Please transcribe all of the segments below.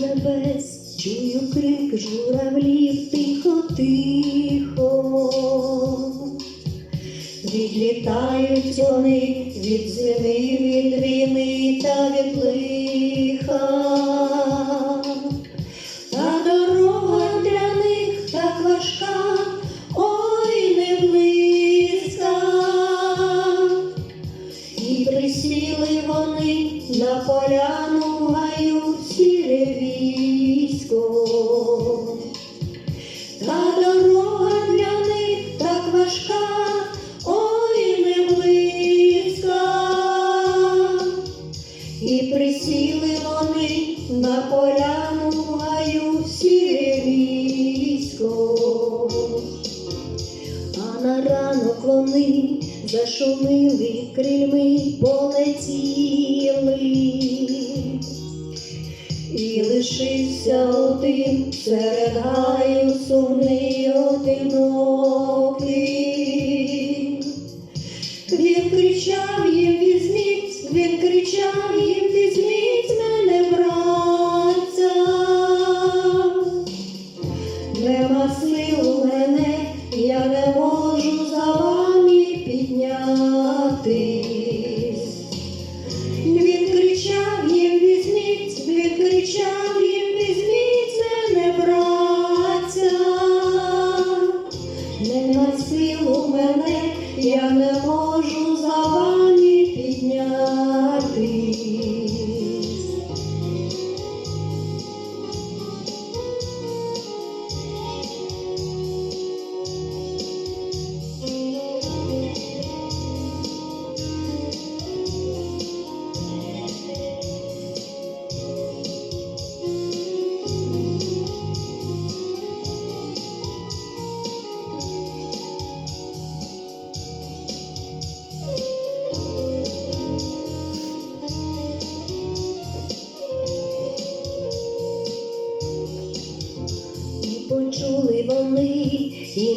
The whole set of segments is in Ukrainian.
небес, чую крик журавлів тихо, тихо. Відлітають вони від зими, від війни та від лиха. Та дорога для них так важка, ой, не близька. І присіли вони на поляну в гаю сіре військо. Та дорога для них так важка, ой, не близька. І присіли вони на поляну гаю сіре військо. А на ранок вони зашумили крильми полетіли. І лишився один серед гаю сумний одинокий. Він кричав їм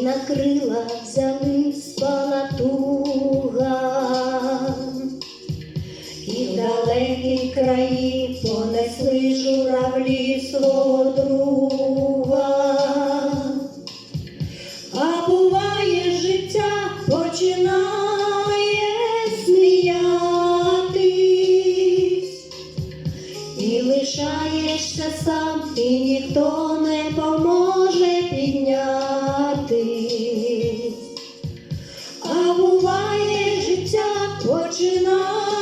на крила взяли спала туга. І в далекі краї понесли журавлі свого друга. А буває життя починає сміятись. І лишаєшся сам, і ніхто не поможе піднятись. Починає сміятись.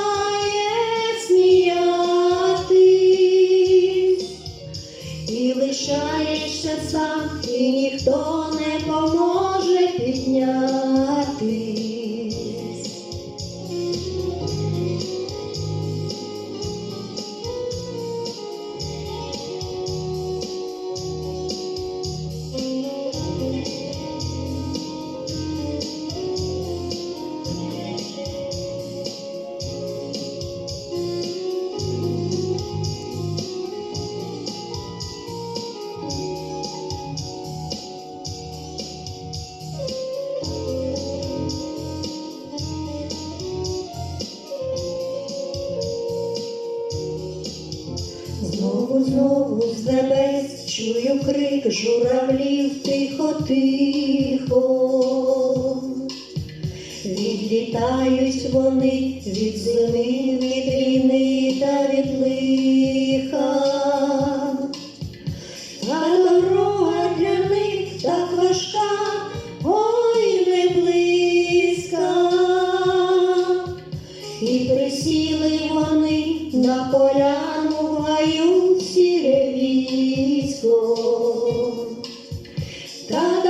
Знову, з небес чую крик журавлів тихо, тихо. Відлітають вони від зими, від війни та від лиха. А дорога для них так важка, ой, не близька. І присіли вони на поляну гаю сіре військо. Та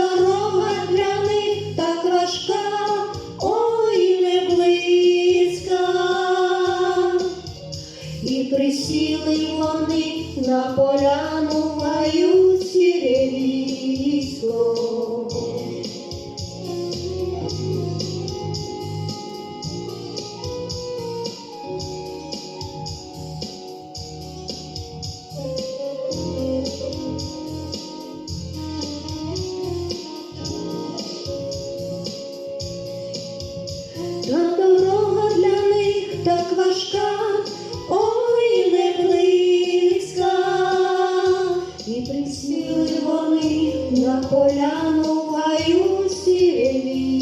важка, ой не близька, і присіли вони на поляну гаю сірі.